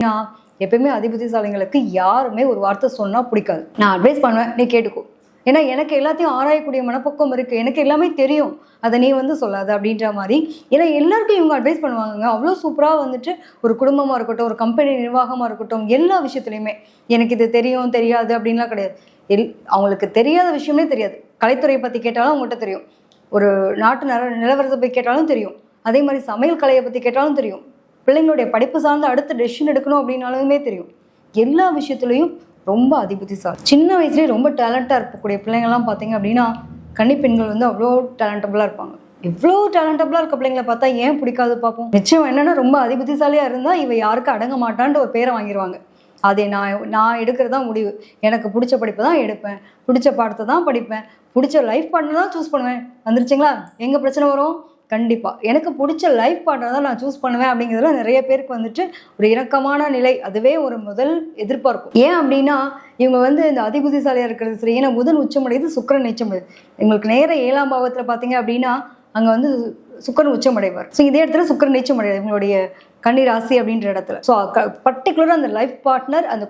ஏன்னா எப்பயுமே அதிபுத்திசாலிங்களுக்கு யாருமே ஒரு வார்த்தை சொன்னா பிடிக்காது. நான் அட்வைஸ் பண்ணுவேன் நீ கேட்டுக்கோ. ஏன்னா எனக்கு எல்லாத்தையும் ஆராயக்கூடிய மனப்பக்கம் இருக்கு. எனக்கு எல்லாமே தெரியும். அதை நீ வந்து சொல்லாத அப்படின்ற மாதிரி. ஏன்னா எல்லாருக்கும் இவங்க அட்வைஸ் பண்ணுவாங்க அவ்வளோ சூப்பராக வந்துட்டு ஒரு குடும்பமாக இருக்கட்டும் ஒரு கம்பெனி நிர்வாகமாக இருக்கட்டும் எல்லா விஷயத்துலையுமே. எனக்கு இது தெரியும் தெரியாது அப்படின்லாம் கிடையாது. எல் அவங்களுக்கு தெரியாத விஷயமே தெரியாது. கலைத்துறையை பற்றி கேட்டாலும் அவங்ககிட்ட தெரியும். ஒரு நாட்டு நில நிலவரத்தை போய் கேட்டாலும் தெரியும். அதே மாதிரி சமையல் கலையை பற்றி கேட்டாலும் தெரியும். பிள்ளைங்களுடைய படிப்பு சார்ந்து அடுத்த டெசிஷன் எடுக்கணும் அப்படின்னாலுமே தெரியும். எல்லா விஷயத்துலையும் ரொம்ப அதிபுத்திசாலி சின்ன வயசுலேயே ரொம்ப டேலண்டாக இருக்கக்கூடிய பிள்ளைங்கள்லாம் பார்த்தீங்க அப்படின்னா கன்னிப்பெண்கள் வந்து அவ்வளோ டேலண்டபுளாக இருப்பாங்க. இவ்வளோ டேலண்டபுளாக இருக்க பிள்ளைங்களை பார்த்தா ஏன் பிடிக்காது பார்ப்போம்? நிச்சயம் என்னென்னா ரொம்ப அதிபதிசாலியாக இருந்தால் இவ யாருக்கும் அடங்க மாட்டான்ட்டு ஒரு பேரை வாங்கிடுவாங்க அதை நான் நான் எடுக்கிறது தான் முடிவு. எனக்கு பிடிச்ச படிப்பை தான் எடுப்பேன். பிடிச்ச பாடத்தை தான் படிப்பேன். பிடிச்ச லைஃப் பார்ட்னர் தான் சூஸ் பண்ணுவேன். வந்துருச்சுங்களா? எங்கே பிரச்சனை வரும்? கண்டிப்பாக எனக்கு பிடிச்ச லைஃப் பார்ட்னர் தான் நான் சூஸ் பண்ணுவேன் அப்படிங்கிறதுல நிறைய பேருக்கு வந்துட்டு ஒரு இணக்கமான நிலை. அதுவே ஒரு முதல் எதிர்பார்க்கும் ஏன் அப்படின்னா இவங்க வந்து இந்த அதிபுத்திசாலியாக இருக்கிறது சரி ஏன்னா புதன் உச்சமடையுது சுக்கிரன் நீச்சமடையுது. எங்களுக்கு நேர ஏழாம் பாவத்தில் பார்த்தீங்க அப்படின்னா அங்கே வந்து சுக்கரன் உச்சமடைவார். ஸோ இதே இடத்துல சுக்கரன் நீச்சமடைவார் இவங்களுடைய கன்னி ராசி அப்படின்ற இடத்துல. ஸோ பர்டிகுலராக அந்த லைஃப் பார்ட்னர் அந்த